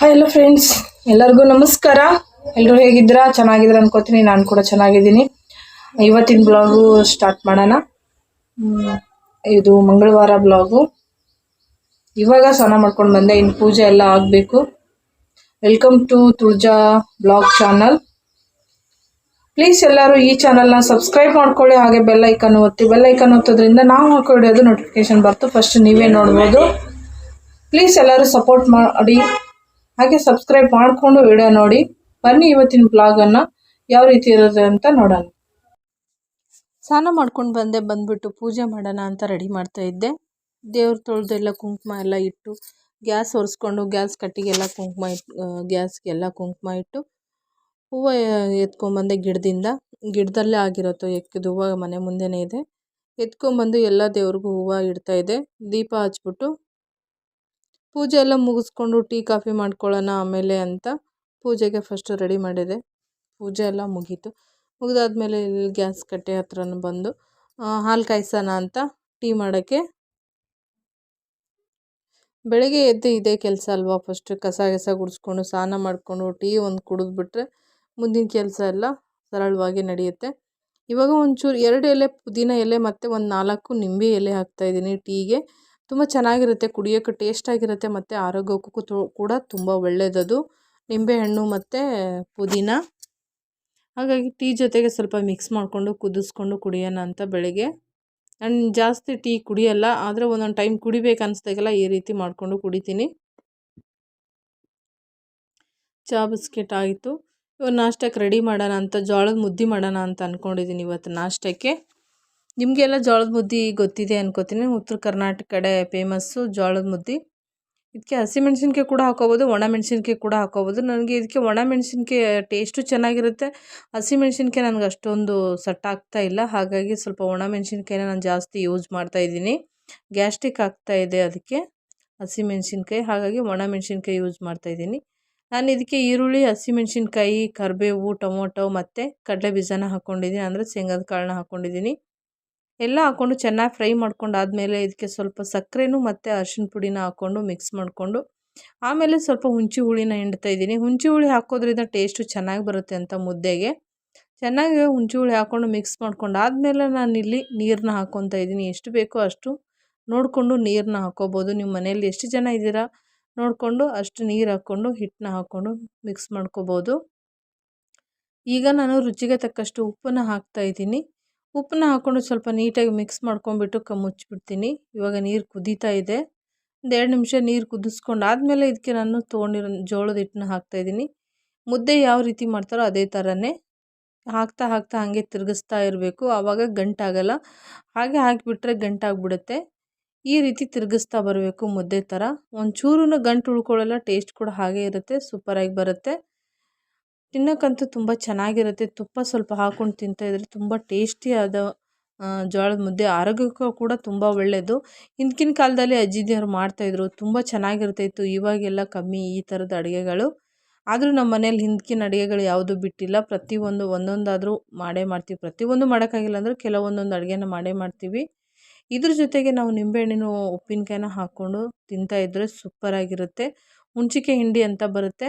Hi hello friends ಎಲ್ಲರಿಗೂ ನಮಸ್ಕಾರ. ಎಲ್ಲರೂ ಹೇಗಿದ್ದೀರಾ? ಚೆನ್ನಾಗಿದ್ದೀರಾ ಅನ್ಕೋತೀನಿ. ನಾನು ಕೂಡ ಚೆನ್ನಾಗಿದ್ದೀನಿ. ಇವತ್ತಿನ ಬ್ಲಾಗು ಸ್ಟಾರ್ಟ್ ಮಾಡೋಣ. ಇದು ಮಂಗಳವಾರ ಬ್ಲಾಗು ಇವಾಗ ಸ್ನಾನ ಮಾಡ್ಕೊಂಡು ಬಂದೆ. ಇನ್ನು ಪೂಜೆ ಎಲ್ಲ ಆಗಬೇಕು. Welcome to Tulja blog channel please ಎಲ್ಲರೂ ಈ ಚಾನಲ್ನ ಸಬ್ಸ್ಕ್ರೈಬ್ ಮಾಡ್ಕೊಳ್ಳಿ. ಹಾಗೆ ಬೆಲ್ ಐಕನ್ ಒತ್ತಿ. ಬೆಲ್ ಐಕನ್ ಒತ್ತೋದ್ರಿಂದ ನಾವು ಹಾಕೊಂಡಿರೋದು ನೋಟಿಫಿಕೇಶನ್ ಬರ್ತು. ಫಸ್ಟ್ ನೀವೇ ನೋಡ್ಬೋದು. ಪ್ಲೀಸ್ ಎಲ್ಲರೂ ಸಪೋರ್ಟ್ ಮಾಡಿ. ಹಾಗೆ ಸಬ್ಸ್ಕ್ರೈಬ್ ಮಾಡಿಕೊಂಡು ವಿಡಿಯೋ ನೋಡಿ. ಬನ್ನಿ ಇವತ್ತಿನ ಬ್ಲಾಗನ್ನು ಯಾವ ರೀತಿ ಇರೋದು ಅಂತ ನೋಡೋಣ. ಸ್ನಾನ ಮಾಡ್ಕೊಂಡು ಬಂದೆ, ಬಂದ್ಬಿಟ್ಟು ಪೂಜೆ ಮಾಡೋಣ ಅಂತ ರೆಡಿ ಮಾಡ್ತಾ ಇದ್ದೆ. ದೇವ್ರ ತೊಳೆದೆಲ್ಲ ಕುಂಕುಮ ಎಲ್ಲ ಇಟ್ಟು, ಗ್ಯಾಸ್ ಒರೆಸ್ಕೊಂಡು, ಗ್ಯಾಸ್ ಕಟ್ಟಿಗೆಲ್ಲ ಕುಂಕುಮ ಇಟ್ಟು ಗ್ಯಾಸ್ಗೆಲ್ಲ ಕುಂಕುಮ ಇಟ್ಟು, ಹೂವು ಎತ್ಕೊಂಬಂದೆ ಗಿಡದಿಂದ. ಗಿಡದಲ್ಲೇ ಆಗಿರೋದು ಎಕ್ಕಿದ ಹೂವು ಮನೆ ಮುಂದೆನೇ ಇದೆ. ಎತ್ಕೊಂಬಂದು ಎಲ್ಲ ದೇವ್ರಿಗೂ ಹೂವು ಇಡ್ತಾ ಇದೆ. ದೀಪ ಹಚ್ಬಿಟ್ಟು ಪೂಜೆ ಎಲ್ಲ ಮುಗಿಸ್ಕೊಂಡು ಟೀ, ಕಾಫಿ ಮಾಡ್ಕೊಳ್ಳೋಣ ಆಮೇಲೆ ಅಂತ ಪೂಜೆಗೆ ಫಸ್ಟ್ ರೆಡಿ ಮಾಡಿದೆ. ಪೂಜೆ ಎಲ್ಲ ಮುಗೀತು. ಮುಗಿದಾದ್ಮೇಲೆ ಇಲ್ಲಿ ಗ್ಯಾಸ್ ಕಟ್ಟೆ ಹತ್ರ ಬಂದು ಹಾಲು ಕಾಯಿಸೋಣ ಅಂತ ಟೀ ಮಾಡೋಕ್ಕೆ ಬೆಳಗ್ಗೆ ಎದ್ದು ಇದೇ ಕೆಲಸ ಅಲ್ವಾ ಫಸ್ಟ್ ಕಸ ಗಿಸ ಗುಡಿಸ್ಕೊಂಡು ಸ್ನಾನ ಮಾಡಿಕೊಂಡು ಟೀ ಒಂದು ಕುಡಿದ್ಬಿಟ್ರೆ ಮುಂದಿನ ಕೆಲಸ ಎಲ್ಲ ಸರಳವಾಗಿ ನಡೆಯುತ್ತೆ. ಇವಾಗ ಒಂಚೂರು ಎರಡು ಎಲೆ ಪುದೀನ ಎಲೆ ಮತ್ತು ಒಂದು ನಾಲ್ಕು ನಿಂಬೆ ಎಲೆ ಹಾಕ್ತಾಯಿದ್ದೀನಿ ಟೀಗೆ. ತುಂಬ ಚೆನ್ನಾಗಿರುತ್ತೆ ಕುಡಿಯೋಕ್ಕೆ ಟೇಸ್ಟಾಗಿರುತ್ತೆ ಮತ್ತು ಆರೋಗ್ಯಕ್ಕೂ ಕೂಡ ತುಂಬ ಒಳ್ಳೆಯದದು ನಿಂಬೆಹಣ್ಣು ಮತ್ತು ಪುದೀನ. ಹಾಗಾಗಿ ಟೀ ಜೊತೆಗೆ ಸ್ವಲ್ಪ ಮಿಕ್ಸ್ ಮಾಡಿಕೊಂಡು ಕುದಿಸ್ಕೊಂಡು ಕುಡಿಯೋಣ ಅಂತ ಬೆಳಗ್ಗೆ. ನಾನು ಜಾಸ್ತಿ ಟೀ ಕುಡಿಯಲ್ಲ, ಆದರೆ ಒಂದೊಂದು ಟೈಮ್ ಕುಡಿಬೇಕು ಅನಿಸ್ದಾಗೆಲ್ಲ ಈ ರೀತಿ ಮಾಡಿಕೊಂಡು ಕುಡಿತೀನಿ. ಚಾ ಬಿಸ್ಕೆಟ್ ಆಯಿತು. ಇವಾಗ ನಾಷ್ಟಕ್ಕೆ ರೆಡಿ ಮಾಡೋಣ ಅಂತ, ಜೋಳದ ಮುದ್ದೆ ಮಾಡೋಣ ಅಂತ ಅಂದ್ಕೊಂಡಿದ್ದೀನಿ ಇವತ್ತು ನಾಷ್ಟಕ್ಕೆ. ನಿಮಗೆಲ್ಲ ಜೋಳದ ಮುದ್ದೆ ಗೊತ್ತಿದೆ ಅನ್ಕೋತೀನಿ. ಉತ್ತರ ಕರ್ನಾಟಕ ಕಡೆ ಫೇಮಸ್ಸು ಜೋಳದ ಮುದ್ದೆ. ಇದಕ್ಕೆ ಹಸಿಮೆಣ್ಸಿನ್ಕಾಯಿ ಕೂಡ ಹಾಕೋಬೋದು ಒಣ ಮೆಣಸಿನ್ಕಾಯಿ ಕೂಡ ಹಾಕೋಬೋದು. ನನಗೆ ಇದಕ್ಕೆ ಒಣ ಮೆಣಸಿನ್ಕಾಯಿ ಟೇಸ್ಟು ಚೆನ್ನಾಗಿರುತ್ತೆ. ಹಸಿಮೆಣ್ಸಿನ್ಕಾಯಿ ನನಗೆ ಅಷ್ಟೊಂದು ಸೆಟ್ ಆಗ್ತಾ ಇಲ್ಲ. ಹಾಗಾಗಿ ಸ್ವಲ್ಪ ಒಣ ಮೆಣಸಿನ್ಕಾಯಿನ ನಾನು ಜಾಸ್ತಿ ಯೂಸ್ ಮಾಡ್ತಾ ಇದ್ದೀನಿ. ಗ್ಯಾಸ್ಟ್ರಿಕ್ ಆಗ್ತಾ ಇದೆ ಅದಕ್ಕೆ ಹಸಿಮೆಣ್ಸಿನ್ಕಾಯಿ. ಹಾಗಾಗಿ ಒಣ ಮೆಣಸಿನ್ಕಾಯಿ ಯೂಸ್ ಮಾಡ್ತಾ ಇದ್ದೀನಿ. ನಾನು ಇದಕ್ಕೆ ಈರುಳ್ಳಿ, ಹಸಿಮೆಣ್ಸಿನ್ಕಾಯಿ, ಕರಿಬೇವು, ಟೊಮೊಟೊ ಮತ್ತು ಕಡಲೆ ಬೀಜನ ಹಾಕ್ಕೊಂಡಿದ್ದೀನಿ ಅಂದರೆ ಶೇಂಗದ ಕಾಳನ್ನ ಹಾಕ್ಕೊಂಡಿದ್ದೀನಿ ಎಲ್ಲ ಹಾಕ್ಕೊಂಡು ಚೆನ್ನಾಗಿ ಫ್ರೈ ಮಾಡ್ಕೊಂಡು ಆದಮೇಲೆ ಇದಕ್ಕೆ ಸ್ವಲ್ಪ ಸಕ್ಕರೆನೂ ಮತ್ತು ಅರಿಶಿನ ಪುಡಿನ ಹಾಕ್ಕೊಂಡು ಮಿಕ್ಸ್ ಮಾಡಿಕೊಂಡು, ಆಮೇಲೆ ಸ್ವಲ್ಪ ಹುಂಚಿ ಹುಳಿನ ಹಿಂಡ್ತಾ ಇದ್ದೀನಿ. ಹುಂಚಿ ಹುಳಿ ಹಾಕೋದ್ರಿಂದ ಟೇಸ್ಟು ಚೆನ್ನಾಗಿ ಬರುತ್ತೆ ಅಂತ ಮುದ್ದೆಗೆ. ಚೆನ್ನಾಗಿ ಹುಂಚಿ ಹುಳಿ ಹಾಕ್ಕೊಂಡು ಮಿಕ್ಸ್ ಮಾಡ್ಕೊಂಡು ಆದಮೇಲೆ ಇಲ್ಲಿ ನೀರನ್ನ ಹಾಕ್ಕೊತಾ ಇದ್ದೀನಿ. ಎಷ್ಟು ಬೇಕೋ ಅಷ್ಟು ನೋಡಿಕೊಂಡು ನೀರನ್ನ ಹಾಕ್ಕೋಬೋದು ನಿಮ್ಮ ಮನೆಯಲ್ಲಿ ಎಷ್ಟು ಜನ ಇದ್ದೀರಾ? ನೋಡಿಕೊಂಡು ಅಷ್ಟು ನೀರು ಹಾಕ್ಕೊಂಡು, ಹಿಟ್ಟನ್ನ ಹಾಕ್ಕೊಂಡು ಮಿಕ್ಸ್ ಮಾಡ್ಕೋಬೋದು. ಈಗ ನಾನು ರುಚಿಗೆ ತಕ್ಕಷ್ಟು ಉಪ್ಪನ್ನು ಹಾಕ್ತಾ ಇದ್ದೀನಿ. ಉಪ್ಪನ್ನ ಹಾಕ್ಕೊಂಡು ಸ್ವಲ್ಪ ನೀಟಾಗಿ ಮಿಕ್ಸ್ ಮಾಡ್ಕೊಂಬಿಟ್ಟು ಕ ಮುಚ್ಚಿಬಿಡ್ತೀನಿ ಇವಾಗ ನೀರು ಕುದೀತಾ ಇದೆ. ಒಂದು ಎರಡು ನಿಮಿಷ ನೀರು ಕುದಿಸ್ಕೊಂಡು ಆದಮೇಲೆ ಇದಕ್ಕೆ ನಾನು ತೊಗೊಂಡಿರೋ ಜೋಳದ ಹಿಟ್ಟನ್ನ ಹಾಕ್ತಾಯಿದ್ದೀನಿ ಮುದ್ದೆ ಯಾವ ರೀತಿ ಮಾಡ್ತಾರೋ ಅದೇ ಥರನೇ ಹಾಕ್ತಾ ಹಾಕ್ತಾ ಹಾಗೆ ತಿರುಗಿಸ್ತಾ ಇರಬೇಕು. ಆವಾಗ ಗಂಟಾಗಲ್ಲ. ಹಾಗೆ ಹಾಕಿಬಿಟ್ರೆ ಗಂಟಾಗ್ಬಿಡುತ್ತೆ. ಈ ರೀತಿ ತಿರುಗಿಸ್ತಾ ಬರಬೇಕು ಮುದ್ದೆ ಥರ ಒಂಚೂರು ಗಂಟು ಉಳ್ಕೊಳ್ಳಲ್ಲ, ಟೇಸ್ಟ್ ಕೂಡ ಹಾಗೆ ಇರುತ್ತೆ, ಸೂಪರಾಗಿ ಬರುತ್ತೆ. ತಿನ್ನೋಕ್ಕಂತೂ ತುಂಬ ಚೆನ್ನಾಗಿರುತ್ತೆ. ತುಪ್ಪ ಸ್ವಲ್ಪ ಹಾಕ್ಕೊಂಡು ತಿಂತಾಯಿದ್ರೆ ತುಂಬ ಟೇಸ್ಟಿಯಾದ ಜೋಳದ ಮುದ್ದೆ ಆರೋಗ್ಯಕ್ಕೂ ಕೂಡ ತುಂಬ ಒಳ್ಳೆಯದು ಹಿಂದಿನ ಕಾಲದಲ್ಲಿ ಅಜ್ಜಿದಿಯರು ಮಾಡ್ತಾಯಿದ್ರು ತುಂಬ ಚೆನ್ನಾಗಿರ್ತಾಯಿತ್ತು ಇವಾಗೆಲ್ಲ ಕಮ್ಮಿ ಈ ಥರದ ಅಡುಗೆಗಳು. ಆದರೂ ನಮ್ಮ ಮನೇಲಿ ಹಿಂದಿನ ಅಡುಗೆಗಳು ಯಾವುದೂ ಬಿಟ್ಟಿಲ್ಲ. ಪ್ರತಿಯೊಂದು ಒಂದೊಂದಾದರೂ ಮಾಡೇ ಮಾಡ್ತೀವಿ. ಪ್ರತಿಯೊಂದು ಮಾಡೋಕ್ಕಾಗಿಲ್ಲ ಅಂದರೆ ಕೆಲವೊಂದೊಂದು ಅಡುಗೆನ ಮಾಡೇ ಮಾಡ್ತೀವಿ. ಇದ್ರ ಜೊತೆಗೆ ನಾವು ನಿಂಬೆಹಣ್ಣಿನ ಉಪ್ಪಿನಕಾಯಿನ ಹಾಕ್ಕೊಂಡು ತಿಂತಾಯಿದ್ರೆ ಸೂಪರಾಗಿರುತ್ತೆ. ಹುಂಚಿಕೆ ಹಿಂಡಿ ಅಂತ ಬರುತ್ತೆ.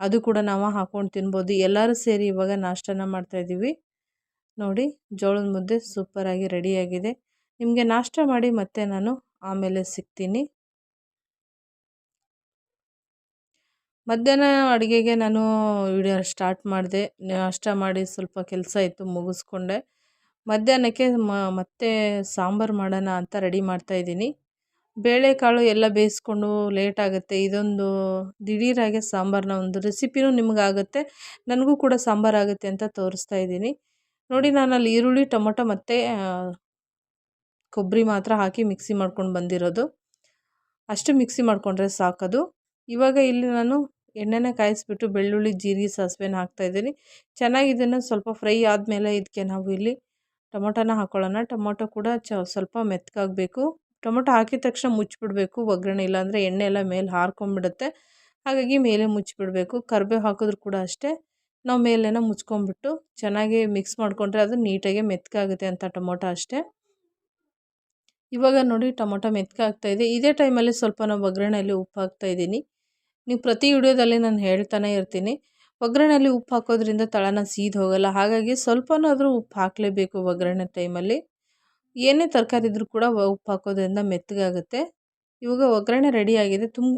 ಅದು ಕೂಡ ನಾವು ಹಾಕ್ಕೊಂಡು ತಿನ್ಬೋದು. ಎಲ್ಲರೂ ಸೇರಿ ಇವಾಗ ನಾಷ್ಟನ ಮಾಡ್ತಾಯಿದ್ದೀವಿ ನೋಡಿ, ಜೋಳದ ಮುದ್ದೆ ಸೂಪರಾಗಿ ರೆಡಿಯಾಗಿದೆ ನಿಮಗೆ ನಾಷ್ಟ ಮಾಡಿ ಮತ್ತೆ ನಾನು ಆಮೇಲೆ ಸಿಗ್ತೀನಿ. ಮಧ್ಯಾಹ್ನ ಅಡುಗೆಗೆ ನಾನು ವಿಡಿಯೋ ಸ್ಟಾರ್ಟ್ ಮಾಡಿದೆ. ನಾಷ್ಟ ಮಾಡಿ ಸ್ವಲ್ಪ ಕೆಲಸ ಇತ್ತು ಮುಗಿಸ್ಕೊಂಡೆ. ಮಧ್ಯಾಹ್ನಕ್ಕೆ ಮತ್ತೆ ಸಾಂಬಾರು ಮಾಡೋಣ ಅಂತ ರೆಡಿ ಮಾಡ್ತಾಯಿದ್ದೀನಿ ಬೇಳೆಕಾಳು ಎಲ್ಲ ಬೇಯಿಸ್ಕೊಂಡು ಲೇಟ್ ಆಗುತ್ತೆ. ಇದೊಂದು ದಿಢೀರಾಗೆ ಸಾಂಬಾರನ್ನ ಒಂದು ರೆಸಿಪಿನೂ ನಿಮಗಾಗುತ್ತೆ ನನಗೂ ಕೂಡ ಸಾಂಬಾರಾಗುತ್ತೆ ಅಂತ ತೋರಿಸ್ತಾ ಇದ್ದೀನಿ. ನೋಡಿ ನಾನು ಅಲ್ಲಿ ಈರುಳ್ಳಿ, ಟೊಮೊಟೊ ಮತ್ತು ಕೊಬ್ಬರಿ ಮಾತ್ರ ಹಾಕಿ ಮಿಕ್ಸಿ ಮಾಡ್ಕೊಂಡು ಬಂದಿರೋದು. ಅಷ್ಟು ಮಿಕ್ಸಿ ಮಾಡಿಕೊಂಡ್ರೆ ಸಾಕದು. ಇವಾಗ ಇಲ್ಲಿ ನಾನು ಎಣ್ಣೆನ ಕಾಯಿಸ್ಬಿಟ್ಟು ಬೆಳ್ಳುಳ್ಳಿ, ಜೀರಿಗೆ, ಸಾಸಿವೆನ ಹಾಕ್ತಾಯಿದ್ದೀನಿ ಚೆನ್ನಾಗಿ ಇದನ್ನು ಸ್ವಲ್ಪ ಫ್ರೈ ಆದಮೇಲೆ ಇದಕ್ಕೆ ನಾವು ಇಲ್ಲಿ ಟೊಮೊಟೊನ ಹಾಕ್ಕೊಳ್ಳೋಣ ಟೊಮೊಟೊ ಕೂಡ ಚ, ಸ್ವಲ್ಪ ಮೆತ್ತಗಾಗಬೇಕು ಟೊಮೊಟೊ ಹಾಕಿದ ತಕ್ಷಣ ಮುಚ್ಚಿಬಿಡಬೇಕು. ಒಗ್ಗರಣೆ ಇಲ್ಲಾಂದರೆ ಎಣ್ಣೆ ಎಲ್ಲ ಮೇಲೆ ಹಾರ್ಕೊಂಬಿಡುತ್ತೆ. ಹಾಗಾಗಿ ಮೇಲೆ ಮುಚ್ಚಿಬಿಡಬೇಕು. ಕರ್ಬೇವು ಹಾಕಿದ್ರು ಕೂಡ ಅಷ್ಟೇ. ನಾವು ಮೇಲೆನ ಮುಚ್ಕೊಂಬಿಟ್ಟು ಚೆನ್ನಾಗಿ ಮಿಕ್ಸ್ ಮಾಡಿಕೊಂಡ್ರೆ ಅದು ನೀಟಾಗಿ ಮೆತ್ಕಾಗುತ್ತೆ ಅಂತ ಟೊಮೊಟೊ ಅಷ್ಟೇ. ಇವಾಗ ನೋಡಿ ಟೊಮೊಟೊ ಮೆತ್ಕಾಗ್ತಾ ಇದೆ. ಇದೇ ಟೈಮಲ್ಲಿ ಸ್ವಲ್ಪ ನಾವು ಒಗ್ಗರಣೆಯಲ್ಲಿ ಉಪ್ಪು ಹಾಕ್ತಾಯಿದ್ದೀನಿ ನೀವು ಪ್ರತಿ ವಿಡಿಯೋದಲ್ಲಿ ನಾನು ಹೇಳ್ತಾನೆ ಇರ್ತೀನಿ. ಒಗ್ಗರಣೆಯಲ್ಲಿ ಉಪ್ಪು ಹಾಕೋದ್ರಿಂದ ತಳನ ಸೀದ್ ಹೋಗಲ್ಲ. ಹಾಗಾಗಿ ಸ್ವಲ್ಪನಾದರೂ ಉಪ್ಪು ಹಾಕಲೇಬೇಕು ಒಗ್ಗರಣೆ ಟೈಮಲ್ಲಿ. ಏನೇ ತರಕಾರಿ ಇದ್ರೂ ಕೂಡ ಉಪ್ಪು ಹಾಕೋದ್ರಿಂದ ಮೆತ್ತಗಾಗುತ್ತೆ. ಇವಾಗ ಒಗ್ಗರಣೆ ರೆಡಿಯಾಗಿದೆ. ತುಂಬ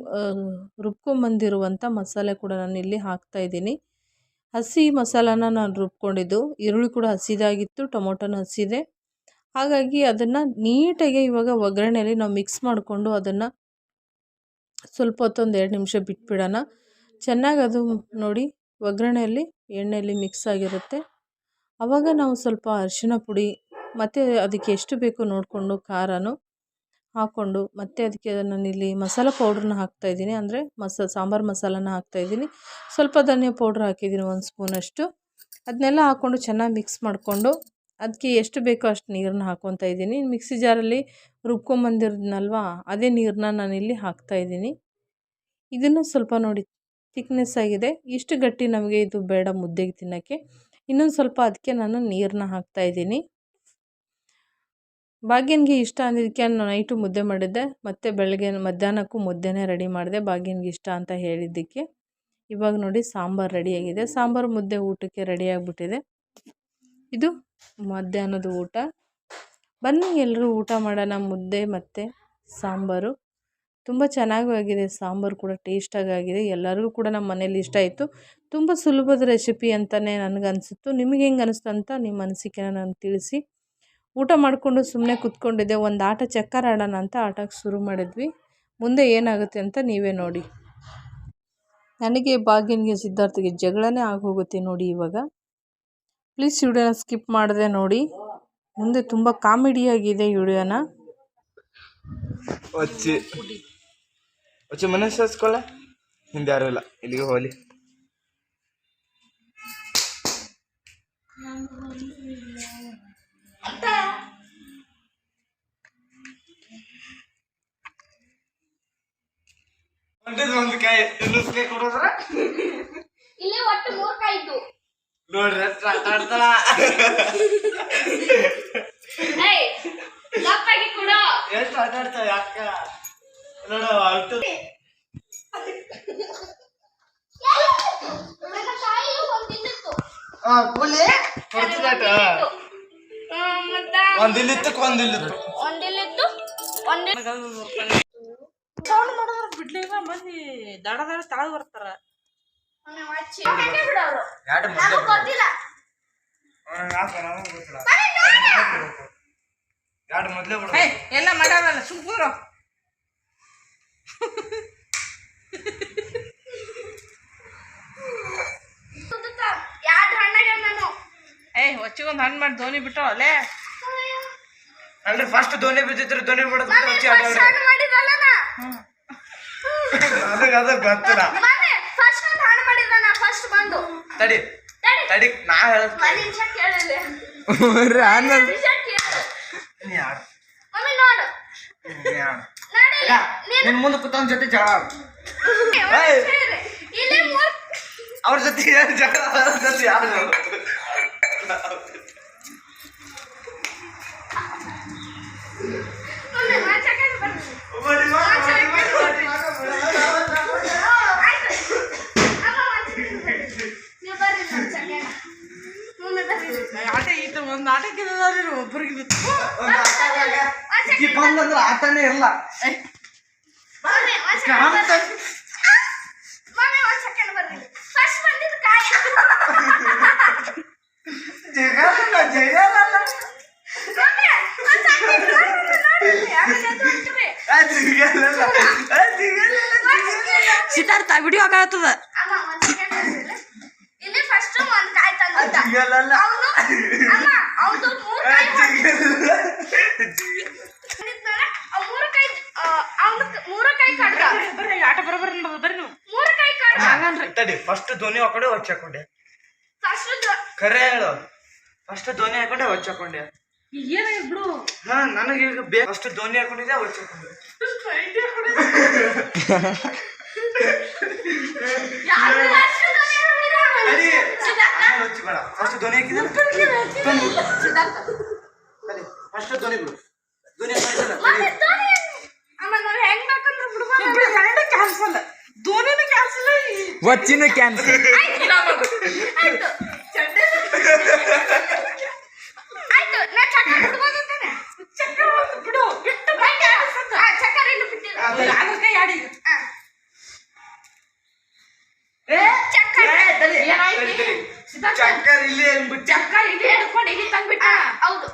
ರುಬ್ಕೊಂಬಂದಿರುವಂಥ ಮಸಾಲೆ ಕೂಡ ನಾನು ಇಲ್ಲಿ ಹಾಕ್ತಾಯಿದ್ದೀನಿ ಹಸಿ ಮಸಾಲಾನ ನಾನು ರುಬ್ಕೊಂಡಿದ್ದು. ಈರುಳ್ಳಿ ಕೂಡ ಹಸಿದಾಗಿತ್ತು, ಟೊಮೊಟೊನ ಹಸಿದೆ. ಹಾಗಾಗಿ ಅದನ್ನು ನೀಟಾಗಿ ಇವಾಗ ಒಗ್ಗರಣೆಯಲ್ಲಿ ನಾವು ಮಿಕ್ಸ್ ಮಾಡಿಕೊಂಡು ಅದನ್ನು ಸ್ವಲ್ಪ ಹೊತ್ತೊಂದು ಎರಡು ನಿಮಿಷ ಬಿಟ್ಬಿಡೋಣ. ಚೆನ್ನಾಗಿ ಅದು ನೋಡಿ ಒಗ್ಗರಣೆಯಲ್ಲಿ ಎಣ್ಣೆಯಲ್ಲಿ ಮಿಕ್ಸ್ ಆಗಿರುತ್ತೆ. ಆವಾಗ ನಾವು ಸ್ವಲ್ಪ ಅರಿಶಿನ ಪುಡಿ ಮತ್ತು ಅದಕ್ಕೆ ಎಷ್ಟು ಬೇಕೋ ನೋಡಿಕೊಂಡು ಖಾರನೂ ಹಾಕ್ಕೊಂಡು, ಮತ್ತು ಅದಕ್ಕೆ ನಾನಿಲ್ಲಿ ಮಸಾಲ ಪೌಡ್ರನ್ನ ಹಾಕ್ತಾಯಿದ್ದೀನಿ ಅಂದರೆ ಮಸ, ಸಾಂಬಾರು ಮಸಾಲನ ಹಾಕ್ತಾಯಿದ್ದೀನಿ ಸ್ವಲ್ಪ ಧನಿಯಾ ಪೌಡ್ರ್ ಹಾಕಿದ್ದೀನಿ ಒಂದು ಸ್ಪೂನಷ್ಟು. ಅದನ್ನೆಲ್ಲ ಹಾಕ್ಕೊಂಡು ಚೆನ್ನಾಗಿ ಮಿಕ್ಸ್ ಮಾಡಿಕೊಂಡು ಅದಕ್ಕೆ ಎಷ್ಟು ಬೇಕೋ ಅಷ್ಟು ನೀರನ್ನ ಹಾಕ್ಕೊತಾ ಇದ್ದೀನಿ. ಮಿಕ್ಸಿ ಜಾರಲ್ಲಿ ರುಬ್ಕೊಂಬಂದಿರೋದ್ನಲ್ವ ಅದೇ ನೀರನ್ನ ನಾನಿಲ್ಲಿ ಹಾಕ್ತಾಯಿದ್ದೀನಿ ಇದನ್ನು ಸ್ವಲ್ಪ ನೋಡಿ ಥಿಕ್ನೆಸ್ ಆಗಿದೆ. ಇಷ್ಟು ಗಟ್ಟಿ ನಮಗೆ ಇದು ಬೇಡ ಮುದ್ದೆಗೆ ತಿನ್ನೋಕ್ಕೆ. ಇನ್ನೊಂದು ಸ್ವಲ್ಪ ಅದಕ್ಕೆ ನಾನು ನೀರನ್ನ ಹಾಕ್ತಾಯಿದ್ದೀನಿ ಭಾಗ್ಯನಿಗೆ ಇಷ್ಟ ಅಂದಿದ್ದಕ್ಕೆ ನಾನು ನೈಟು ಮುದ್ದೆ ಮಾಡಿದ್ದೆ, ಮತ್ತು ಬೆಳಗ್ಗೆ ಮಧ್ಯಾಹ್ನಕ್ಕೂ ಮುದ್ದೆನೇ ರೆಡಿ ಮಾಡಿದೆ ಭಾಗ್ಯನಿಗೆ ಇಷ್ಟ ಅಂತ ಹೇಳಿದ್ದಕ್ಕೆ. ಇವಾಗ ನೋಡಿ ಸಾಂಬಾರು ರೆಡಿಯಾಗಿದೆ ಸಾಂಬಾರು ಮುದ್ದೆ ಊಟಕ್ಕೆ ರೆಡಿಯಾಗಿಬಿಟ್ಟಿದೆ ಇದು ಮಧ್ಯಾಹ್ನದ ಊಟ. ಬನ್ನಿ ಎಲ್ಲರೂ ಊಟ ಮಾಡೋಣ, ಮುದ್ದೆ ಮತ್ತು ಸಾಂಬಾರು. ತುಂಬ ಚೆನ್ನಾಗೂ ಆಗಿದೆ ಸಾಂಬಾರು ಕೂಡ ಟೇಸ್ಟಾಗಿ ಆಗಿದೆ ಎಲ್ಲರಿಗೂ ಕೂಡ ನಮ್ಮ ಮನೇಲಿ ಇಷ್ಟ ಆಯಿತು. ತುಂಬ ಸುಲಭದ ರೆಸಿಪಿ ಅಂತಲೇ ನನಗನ್ಸಿತ್ತು. ನಿಮಗೆ ಹೆಂಗೆ ಅನಿಸ್ತು ಅಂತ ನಿಮ್ಮ ಅನಿಸಿಕೆನ ನಾನು ತಿಳಿಸಿ. ಊಟ ಮಾಡಿಕೊಂಡು ಸುಮ್ಮನೆ ಕೂತ್ಕೊಂಡಿದ್ದೆ. ಒಂದು ಆಟ ಚಕ್ಕರ್ ಆಡೋಣ ಅಂತ ಆಟಕ್ಕೆ ಶುರು ಮಾಡಿದ್ವಿ. ಮುಂದೆ ಏನಾಗುತ್ತೆ ಅಂತ ನೀವೇ ನೋಡಿ. ನನಗೆ ಭಾಗ್ಯನಿಗೆ ಸಿದ್ಧಾರ್ಥಿಗೆ ಜಗಳನೇ ಆಗೋಗುತ್ತೆ ನೋಡಿ ಇವಾಗ. ಪ್ಲೀಸ್ ವಿಡಿಯೋನ ಸ್ಕಿಪ್ ಮಾಡಿದೆ ನೋಡಿ. ಮುಂದೆ ತುಂಬ ಕಾಮಿಡಿಯಾಗಿದೆ ವಿಡಿಯೋನ. ಒಚ್ಚಿ ಹಿಂದೆ ಯಾರು ಇಲ್ಲ. ಇಲ್ಲಿಗೆ ಹೋಗಲಿ. ಒಂದು ಇನ್ನೊಂದು ಕೊಡೋದ್ರ? ಇಲ್ಲಿ ಒಟ್ಟು ಮೂರ್ ಕೈ ಇದ್ದು. ನೋಡ್ರಿ ಅಷ್ಟ್ ಆಟ ಆಡ್ತಾಳ. ಏಯ್ ದಪ್ಪಾಗಿ ಕೊಡು. ಎಷ್ಟು ಅಕ್ಕ? ನೋಡು ಒಂದಿಲ್ಲಿತ್ತು. ಹಾ ಕೂಲಿ ಕೊಡ್ತಿದಾಟ ಹ್ಮ್, ಮತ್ತ ಒಂದ್ ಇಲ್ಲಿತ್ತು ಒಂದ್ ಇಲ್ಲಿತ್ತು ಒಂದಿಲ್ಲಿತ್ತು ಒಂದಿ ಸೌಂಡ್ ಮಾಡಿದ್ರೆ ಬಿಡ್ಲಿಲ್ಲ ಮಂದಿ ದಡ ದಡ ತಳ ಬರ್ತಾರ. ಎಲ್ಲ ಮಾಡಲ್ಲ ಸುಮ್ಕೂರು ಏಯ್ ಹೊಚ್ಚಿಗೊಂದು ಹಣ್ಣು ಮಾಡಿ ಧೋನಿ ಬಿಟ್ಟು ಅಲ್ಲೇ ಅಲ್ರಿ ಫಸ್ಟ್ ಧೋನಿ ಬಿದ್ದಿದ್ರು ಧೋನಿ ಬಿಡೋದು ಮಮ್ಮಿ ಹಚ್ಚಿ ಫಸ್ಟ್ ಹಣ್ಣು ಮಾಡಿದ್ರಲ್ಲ ನಾ ಅದಕ್ಕೆ ಅದ ಗೊತ್ತಿಲ್ಲ ಫಸ್ಟ್ ನಾ ಫಸ್ಟ್ ಬಂದು. ತಡಿ ತಡಿ. ತಡಿ ನಾ ಒಂದು ನಿಮಿಷ ಕೇಳಿಲ್ಲ ರಾನ ನಿಮಿಷ ಕೇಳು. ನೀ ಆಡು ಮಮ್ಮಿ ನೋಡು. ನೀ ಆಡು ನಡಿಲ್ಲ ನೀನು ಮುಂದೆ ಕೂತವನ್ ಜೊತೆ ಜಗಳ ಆಡು. ಇಲ್ಲಿ ಮೂರ್ ಅವ್ರ ಜೊತೆ ಯಾರು ಜಗಳ ಅವ್ರ ಜೊತೆ ಯಾರು? ಮಮ್ಮಿ ಬರ್ರಿ ಮಾಡಿ, ಮಾಡಿ, ಮಾಡಿ, ಮಾಡಿ, ಆಯ್ತು ಅಮ್ಮ ಒಂದ್ ಸೆಕೆಂಡ್ ಬರ್ರಿ ನೀವು ಬರ್ರಿ ಒಂದ್ ಸೆಕೆಂಡ್ ಮಮ್ಮಿ ಬರ್ರಿ ಆಟ ಇತ್ತು ಒಂದು ಆಟಕ್ಕೆ ಒಬ್ಬರಿಗೆ ಒಂದ್ ಆಟದಾಗ ಈಕಿ ಬಂದಂದ್ರ ಆಟನೇ ಇರಲ್ಲ ಮಮ್ಮಿ ಒಂದ್ ಸೆಕೆಂಡ್ ಬರ್ರಿ ಮಮ್ಮಿ ಒಂದ್ ಸೆಕೆಂಡ್ ಬರ್ರಿ ಫಸ್ಟ್ ಬಂದಿದ್ದು ಕಾಯಿ ಜಗಲ್ಲ ಜಗಲ್ಲ ಮಮ್ಮಿ ಒಂದ್ ಸೆಕೆಂಡ್ ನೋಡ್ರಿ ಆಮೇಲೆ ಎದ್ದು ಹೋಗ್ತೀರಿ. ಆಟನೇ ಇರಲ್ಲ ಸಿದ್ಧಾರ್ಥ ವಿಡಿಯೋ ಆಗತ್ತದ ಅಮ್ಮ ಒಂದ್ ಸೆಕೆಂಡ್ ಬರ್ರಿ ಇಲ್ಲಿ. ಇಲ್ಲಿ ಫಸ್ಟ್ ಒಂದ್ ಕಾಯಿ ತಂದಿದ್ದ ಜಗಲ್ಲ ಅವನು ಅಮ್ಮ ಅವ್ದು ಮೂರ್ ಕಾಯಿ ಜಗಲ್ಲ ತಂದಿದ್ಮೇಲೆ ಅವ್ ಮೂರು ಕಾಯಿ ಅವ್ನು ಮೂರು ಕಾಯಿ ಕಡ್ದ ಬರ್ರಿ ಆಟ ಬರೋಬರ್ ಬರ್ರಿ ನೀವು ಮೂರು ಕಾಯಿ ಕಡ್ದ ತಡಿ ಫಸ್ಟ್ ಧೋನಿ ಹಾಕೊಂಡೆ ಹೊಚ್ಚ ಹಾಕೊಂಡೆ ಫಸ್ಟ್ ಖರೆ ಹೇಳು ಫಸ್ಟ್ ಧೋನಿ ಹಾಕೊಂಡೆ ಹೊಚ್ಚ ಹಾಕೊಂಡೆ ಏನಾಗಿದೆ ಬಿಡು ಹಾ ನನಗೆ ಈಗ ಬೇಕು ಫಸ್ಟ್ ಧೋನಿ ಹಾಕೊಂಡಿದ್ದೆ ಹೊಚ್ಚ ಹಾಕೊಂಡೆ ಯಾರು ಫಸ್ಟ್ ಧ್ವನಿ ಹಾಕಿದ? ತಡಿ ಸಿದ್ಧಾರ್ಥ ಆಮೇಲೆ ಹೊಚ್ಚಿ ಬೇಡ ಫಸ್ಟ್ ಧೋನಿ ಹಾಕಿದ್ರೆ ಸಿದ್ಧಾರ್ಥ ತಡಿ ಫಸ್ಟ್ ಧೋನಿ ಬಿಡು ಧೋನಿ ಹಾಕೊಂಡಿಲ್ಲ ಮತ್ತೆ ಧ್ವನಿ ಅಮ್ಮ ನಾವ್ ಹೆಂಗ್ ಬೇಕಂದ್ರೆ ಬಿಡ್ಬೋದು ಎರಡು ಕ್ಯಾನ್ಸಲ್ ವಚ್ಚಿನ ಕ್ಯಾನ್ಸಲ್ ಆಯ್ತು ಆಯ್ತು ನಾ ಚಕ್ರ ಬಿಡ್ಬೋದಂತಾನೆ ಚಕ್ರ ಬಿಡು ಬಿಟ್ಟು ಬೈಕ ಚಕ್ರ ಇನ್ನು ಬಿಟ್ಟಿಲ್ಲ. ಅದಕ್ಕೆ ಯಾಡಿ ಆ. ಚಕ್ರ. ಚಕ್ಕರ್ ಇಲ್ಲಿ ಅಂದ್ಬಿಟ್ಟು. ಚಕ್ಕರ್ ಇಲ್ಲಿ ಹಿಡ್ಕೊಂಡು ಇಲ್ಲಿ ತಂದ್ಬಿಟ್ಟ. ಆ, ಹೌದು.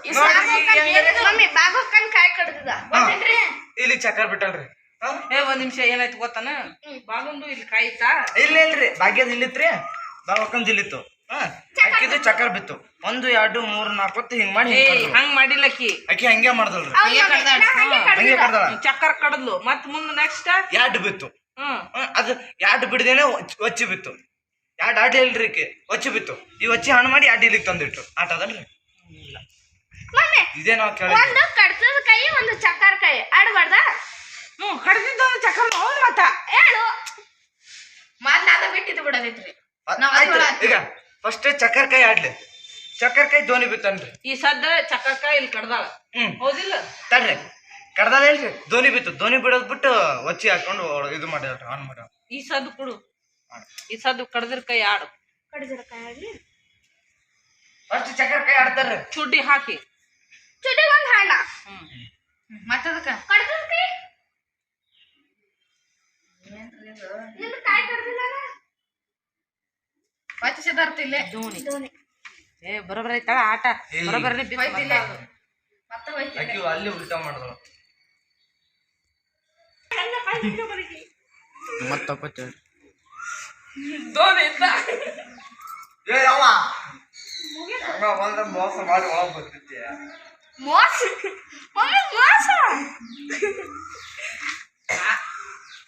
ಮಮ್ಮಿ ಬಾಗೋಕನ್ ಕಾಯಿ ಕಡ್ದಿದ ಗೊತ್ತೇನ್ರಿ ಇಲ್ಲಿ ಚಕ್ಕರ್ ಬಿಟ್ಟಲ್ರಿ? ಏ ಒಂದ್ ನಿಮಿಷ ಏನಾಯ್ತು ಗೊತ್ತಾನ? ಬಾಗೊಂದು ಇಲ್ಲಿ ಕಾಯ್ತಾ? ಇಲ್ಲ ಇಲ್ರಿ ಭಾಗ್ಯದ ಇಲ್ಲಿತ್ರಿ. ಬಾವಕ್ಕಂದ್ ಇಲ್ಲಿತ್ತು. ಹಾ ಅಕ್ಕಿದು ಚಕ್ಕರ್ ಬಿತ್ತು. ಒಂದು ಎರಡು ಮೂರು ನಾಲ್ಕು ಹೊತ್ತು ಹಿಂಗ್ ಮಾಡಿ ಏ ಕಡ್ದ್ಳು. ಹಂಗ್ ಮಾಡಿಲ್ಲ ಅಕ್ಕಿ ಹಂಗೆ ಮಾಡ್ದಲ್ರಿ. ನಾ ಹಂಗೆ ಹಂಗೆ ಚಕ್ಕರ್ ಕಡದ್ಲು ಮತ್ ಮುಂದ್ ನೆಕ್ಸ್ಟ್ ಎರಡು ಬಿತ್ತು? ಹ್ಮ್. ಹ್ಮ್, ಅದು ಎರಡು ಬಿಡದೇನೆ ಒಚ್- ಒಚ್ಚಿ ಬಿತ್ತು. ಎರಡು ಆಟ ಇಲ್ರಿ ಈಕೆ? ಒಚ್ಚಿ ಬಿತ್ತು. ಈ ಒಚ್ಚಿ ಹಣ್ಣು ಮಾಡಿ ಎರಡು ಇಲ್ಲಿ ತಂದಿಟ್ಟು ಆಟ ಅದಲ್ರಿ? ಮಮ್ಮಿ ಇದೇ ನಾವು ಕೇಳಿದ್ವಿ ಒಂದು ಕಡ್ತದ ಕೈ ಒಂದು ಚಕ್ಕರ್ ಕೈ. ಆಡ್ಬಾರ್ದ? ಹ್ಮ್ ಕಡ್ದಿದ್ದ ಚಕ್ಕಮ್ಮ ಹೌದು ಮತ್ತ ಹೇಳು. ಮಾತನಾದ ಬಿಟ್ಟಿದ್ದು ಬಿಡದೈತ್ರಿ ಈಗ ಫಸ್ಟ್ ಚಕ್ಕರ್ ಕೈ ಆಡ್ಲಿ. ಚಕ್ಕರ್ ಕೈ ಧೋನಿ ಬಿತ್ತನ್ರಿ. ಈ ಸದ್ದ ಚಕ್ಕರ್ಕ ಇಲ್ಲಿ ಕಡ್ದಾಳ. ಹ್ಮ್. ಹೌದಿಲ್ಲ? ತಡ್ರಿ. ಕಡ್ದಾಳ ಹೇಳ್ರಿ. ಧೋನಿ ಬಿತ್ತು. ಧೋನಿ ಬಿಡೋದ್ ಬಿಟ್ಟು ಒಚ್ಚಿ ಹಾಕೊಂಡು ಇದು ಮಾಡ್ಯಾಳ್ರಿ ಆನ್ ಈ ಸದ್ದು ಕೊಡು. ಈ ಸದ್ದು ಕಡ್ದಿರ್ ಕೈ ಆಡು. ಕಡ್ದಿರ ಕೈ ಆಡ್ಲಿ. ಫಸ್ಟ್ ಚಕ್ಕರ್ ಕೈ ಆಡ್ತಾರ್ರಿ. ಚುಡ್ಡಿ ಹಾಕಿ. ಚುಡ್ಡಿ ಒಂದ್ ಹಣ್ಣ ಹ್ಮ್. ಮತ್ತದಕ್ಕ? ಕಡ್ದದ ಕೈ ಕಡ್ದಿಲ್ಲ ಪಚ್ಚಿಸಿದಾರ್ತಿಲ್ಲ ಜೋನಿ. ಧೋನಿ ಏ ಬರೋಬ್ಬರ ಐತಳ ಆಟ ಏ. ಬರೋಬ್ಬರಿ ಹೋಯ್ತಿಲ್ಲ. ಮತ್ತೆ. ಹೋಯ್ತು ಅಕ್ಕಿ ಅಲ್ಲಿ ಉಲ್ಟಾ ಮಾಡಿದ್ರು ಇದ್ದ ಏ ಮೋಸ ಮಾಡಿ ಒಳಗ್ ಬರ್ತಿದ್ದೆ. ಮೋಸ? ಮಮ್ಮಿ ಮೋಸ?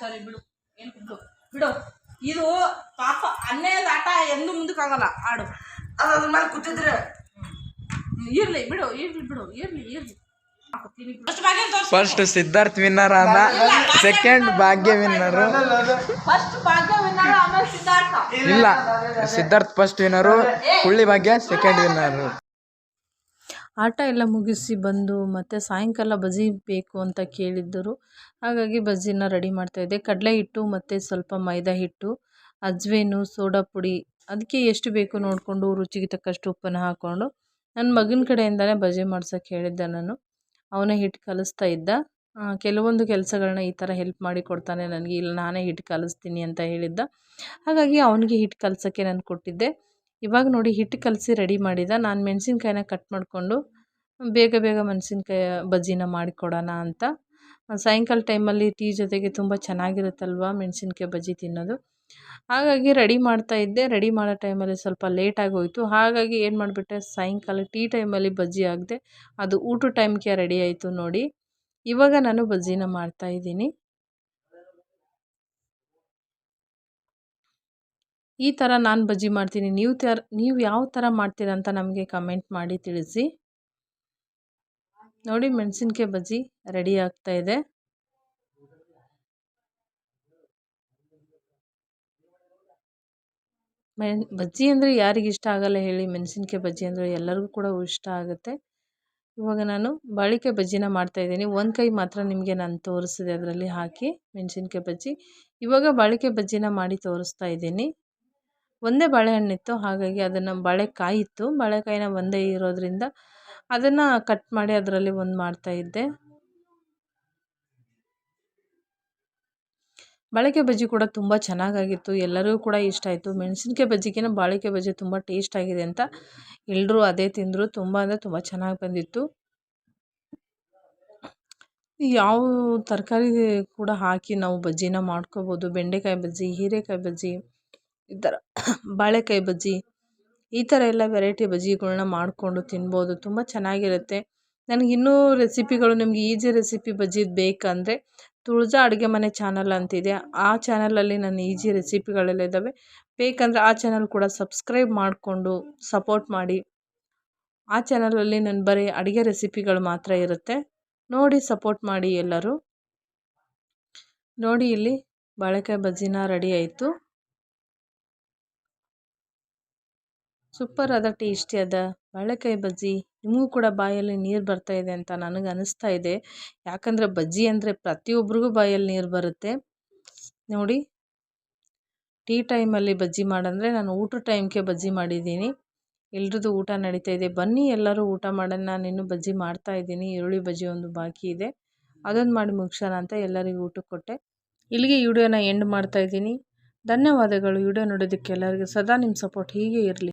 ಸರಿ ಬಿಡು. ಏನು ಬಿಡು? ಬಿಡು. ಇದು ಪಾಪ ಅನ್ನೇದ ಆಟ ಎಂದೂ ಮುಂದಕ್ಕಾಗಲ್ಲ. ಆಡು. ಅದ್ ಅದ್ರ ಮೇಲೆ ಕೂತಿದ್ರೆ. ಇರ್ಲಿ ಬಿಡು ಇರ್ಲಿ ಬಿಡು ಇರ್ಲಿ ಇರ್ಲಿ. ಫಸ್ಟ್ ಸಿದ್ಧಾರ್ಥ್ ವಿನ್ನರ್ ಆದ second Bhagya winner first Bhagya ಇಲ್ಲ. ಸಿದ್ಧಾರ್ಥ್ ಫಸ್ಟ್ ವಿನ್ನರು ಹುಳ್ಳಿ ಭಾಗ್ಯ ಸೆಕೆಂಡ್ ವಿನ್ನರು ಆಟ ಎಲ್ಲ ಮುಗಿಸಿ ಬಂದು ಮತ್ತೆ ಸಾಯಂಕಾಲ ಬಜಿ ಬೇಕು ಅಂತ ಕೇಳಿದ್ದರು. ಹಾಗಾಗಿ ಬಜ್ಜಿನ ರೆಡಿ ಮಾಡ್ತಾ ಇದ್ದೆ. ಕಡಲೆ ಹಿಟ್ಟು ಮತ್ತು ಸ್ವಲ್ಪ ಮೈದಾ ಹಿಟ್ಟು, ಅಜ್ವೇನು, ಸೋಡಾ ಪುಡಿ ಅದಕ್ಕೆ ಎಷ್ಟು ಬೇಕು ನೋಡಿಕೊಂಡು ರುಚಿಗೆ ತಕ್ಕಷ್ಟು ಉಪ್ಪನ್ನು ಹಾಕ್ಕೊಂಡು ನನ್ನ ಮಗನ ಕಡೆಯಿಂದಲೇ ಬಜ್ಜಿ ಮಾಡ್ಸೋಕ್ಕೆ ಹೇಳಿದ್ದೆ ನಾನು. ಅವನೇ ಹಿಟ್ಟು ಕಲಿಸ್ತಾ ಇದ್ದ. ಕೆಲವೊಂದು ಕೆಲಸಗಳನ್ನ ಈ ಥರ ಹೆಲ್ಪ್ ಮಾಡಿ ಕೊಡ್ತಾನೆ, ನನಗೆ ಇಲ್ಲ, ನಾನೇ ಹಿಟ್ಟು ಕಲಿಸ್ತೀನಿ ಅಂತ ಹೇಳಿದ್ದ. ಹಾಗಾಗಿ ಅವನಿಗೆ ಹಿಟ್ಟು ಕಲಸೋಕ್ಕೆ ನಾನು ಕೊಟ್ಟಿದ್ದೆ. ಇವಾಗ ನೋಡಿ ಹಿಟ್ಟು ಕಲಸಿ ರೆಡಿ ಮಾಡಿದ. ನಾನು ಮೆಣಸಿನ್ಕಾಯಿನ ಕಟ್ ಮಾಡಿಕೊಂಡು ಬೇಗ ಬೇಗ ಮೆಣಸಿನ್ಕಾಯಿ ಬಜ್ಜಿನ ಮಾಡಿಕೊಡೋಣ ಅಂತ. ಸಾಯಂಕಾಲ ಟೈಮಲ್ಲಿ ಟೀ ಜೊತೆಗೆ ತುಂಬ ಚೆನ್ನಾಗಿರುತ್ತಲ್ವ ಮೆಣಸಿನ್ಕಾಯಿ ಬಜ್ಜಿ ತಿನ್ನೋದು? ಹಾಗಾಗಿ ರೆಡಿ ಮಾಡ್ತಾ ಇದ್ದೆ. ರೆಡಿ ಮಾಡೋ ಟೈಮಲ್ಲಿ ಸ್ವಲ್ಪ ಲೇಟಾಗಿ ಹೋಯಿತು ಹಾಗಾಗಿ ಏನು ಮಾಡಿಬಿಟ್ಟೆ, ಸಾಯಂಕಾಲ ಟೀ ಟೈಮಲ್ಲಿ ಬಜ್ಜಿ ಆಗದೆ ಅದು ಊಟ ಟೈಮ್ಗೆ ರೆಡಿ ಆಯಿತು ನೋಡಿ. ಇವಾಗ ನಾನು ಬಜ್ಜಿನ ಮಾಡ್ತಾ ಇದ್ದೀನಿ. ಈ ಥರ ನಾನು ಬಜ್ಜಿ ಮಾಡ್ತೀನಿ. ನೀವು ತರ, ನೀವು ಯಾವ ಥರ ಮಾಡ್ತೀರ ಅಂತ ನಮಗೆ ಕಮೆಂಟ್ ಮಾಡಿ ತಿಳಿಸಿ. ನೋಡಿ ಮೆಣಸಿನ್ಕಾಯಿ ಬಜ್ಜಿ ರೆಡಿ ಆಗ್ತಾ ಇದೆ. ಮೆಣ್, ಬಜ್ಜಿ ಅಂದರೆ ಯಾರಿಗಿಷ್ಟ ಆಗಲ್ಲ ಹೇಳಿ. ಮೆಣಸಿನ್ಕಾಯಿ ಬಜ್ಜಿ ಅಂದರೆ ಎಲ್ಲರಿಗೂ ಕೂಡ ಇಷ್ಟ ಆಗುತ್ತೆ. ಇವಾಗ ನಾನು ಬಾಳಿಕೆ ಬಜ್ಜಿನ ಮಾಡ್ತಾಯಿದ್ದೀನಿ ಒಂದು ಕೈ ಮಾತ್ರ ನಿಮಗೆ ನಾನು ತೋರಿಸಿದೆ ಅದರಲ್ಲಿ ಹಾಕಿ ಮೆಣಸಿನ್ಕಾಯಿ ಬಜ್ಜಿ. ಇವಾಗ ಬಾಳಿಕೆ ಬಜ್ಜಿನ ಮಾಡಿ ತೋರಿಸ್ತಾ ಇದ್ದೀನಿ. ಒಂದೇ ಬಾಳೆಹಣ್ಣಿತ್ತು, ಹಾಗಾಗಿ ಅದನ್ನು ಬಾಳೆಕಾಯಿ ಇತ್ತು. ಬಾಳೆಕಾಯಿನ ಒಂದೇ ಇರೋದ್ರಿಂದ ಅದನ್ನು ಕಟ್ ಮಾಡಿ ಅದರಲ್ಲಿ ಒಂದು ಮಾಡ್ತಾಯಿದ್ದೆ ಬಾಳಿಕಾಯಿ ಬಜ್ಜಿ ಕೂಡ ತುಂಬ ಚೆನ್ನಾಗಾಗಿತ್ತು. ಎಲ್ಲರಿಗೂ ಕೂಡ ಇಷ್ಟ ಆಯಿತು. ಮೆಣಸಿನ್ಕಾಯಿ ಬಜ್ಜಿಗಿನ ಬಾಳೆಕಾಯಿ ಬಜ್ಜಿ ತುಂಬ ಟೇಸ್ಟ್ ಆಗಿದೆ ಅಂತ ಎಲ್ಲರೂ ಅದೇ ತಿಂದರು. ತುಂಬ ಅಂದರೆ ತುಂಬ ಚೆನ್ನಾಗಿ ಬಂದಿತ್ತು. ಯಾವ ತರಕಾರಿ ಕೂಡ ಹಾಕಿ ನಾವು ಬಜ್ಜಿನ ಮಾಡ್ಕೋಬೋದು. ಬೆಂಡೆಕಾಯಿ ಬಜ್ಜಿ, ಹೀರೆಕಾಯಿ ಬಜ್ಜಿ, ಈ ಥರ ಬಾಳೆಕಾಯಿ ಬಜ್ಜಿ, ಈ ಥರ ಎಲ್ಲ ವೆರೈಟಿ ಬಜ್ಜಿಗಳನ್ನ ಮಾಡಿಕೊಂಡು ತಿನ್ಬೋದು. ತುಂಬ ಚೆನ್ನಾಗಿರುತ್ತೆ. ನನಗಿನ್ನೂ ರೆಸಿಪಿಗಳು ನಿಮಗೆ ಈಜಿ ರೆಸಿಪಿ ಬಜ್ಜಿದು ಬೇಕಂದರೆ ತುಳಜಾ ಅಡುಗೆ ಮನೆ ಚಾನಲ್ ಅಂತಿದೆ. ಆ ಚಾನಲಲ್ಲಿ ನನ್ನ ಈಜಿ ರೆಸಿಪಿಗಳೆಲ್ಲ ಇದ್ದಾವೆ ಬೇಕಂದರೆ ಆ ಚಾನಲ್ ಕೂಡ ಸಬ್ಸ್ಕ್ರೈಬ್ ಮಾಡಿಕೊಂಡು ಸಪೋರ್ಟ್ ಮಾಡಿ. ಆ ಚಾನಲಲ್ಲಿ ನಾನು ಬರೀ ಅಡುಗೆ ರೆಸಿಪಿಗಳು ಮಾತ್ರ ಇರುತ್ತೆ. ನೋಡಿ ಸಪೋರ್ಟ್ ಮಾಡಿ ಎಲ್ಲರೂ. ನೋಡಿ ಇಲ್ಲಿ ಬಾಳೆಕಾಯಿ ಬಜ್ಜಿನ ರೆಡಿ ಆಯಿತು. ಸೂಪರ್ ಅದ ಟೇಸ್ಟಿ ಅದ. ಬಾಳೆಕಾಯಿ ಬಜ್ಜಿ, ನಿಮಗೂ ಕೂಡ ಬಾಯಲ್ಲಿ ನೀರು ಬರ್ತಾ ಇದೆ ಅಂತ ನನಗೆ ಅನಿಸ್ತಾ ಇದೆ. ಯಾಕಂದರೆ ಬಜ್ಜಿ ಅಂದರೆ ಪ್ರತಿಯೊಬ್ಬರಿಗೂ ಬಾಯಲ್ಲಿ ನೀರು ಬರುತ್ತೆ. ನೋಡಿ, ಟೀ ಟೈಮಲ್ಲಿ ಬಜ್ಜಿ ಮಾಡಂದರೆ ನಾನು ಊಟ ಟೈಮ್ಗೆ ಬಜ್ಜಿ ಮಾಡಿದ್ದೀನಿ. ಎಲ್ರದ್ದು ಊಟ ನಡೀತಾ ಇದೆ. ಬನ್ನಿ, ಎಲ್ಲರೂ ಊಟ ಮಾಡೋಣ. ನಾನು ಇನ್ನೂ ಬಜ್ಜಿ ಮಾಡ್ತಾ ಇದ್ದೀನಿ. ಈರುಳ್ಳಿ ಬಜ್ಜಿ ಒಂದು ಬಾಕಿ ಇದೆ. ಅದೊಂದು ಮಾಡಿ ಮುಗಿಸೋಣ ಅಂತ ಎಲ್ಲರಿಗೂ ಊಟಕ್ಕೆ ಕೊಟ್ಟೆ. ಇಲ್ಲಿಗೆ ವಿಡಿಯೋನ ಎಂಡ್ ಮಾಡ್ತಾ ಇದ್ದೀನಿ. ಧನ್ಯವಾದಗಳು. ವಿಡಿಯೋ ನೋಡೋದಕ್ಕೆ ಎಲ್ಲರಿಗೂ ಸದಾ ನಿಮ್ಮ ಸಪೋರ್ಟ್ ಹೀಗೆ ಇರಲಿ.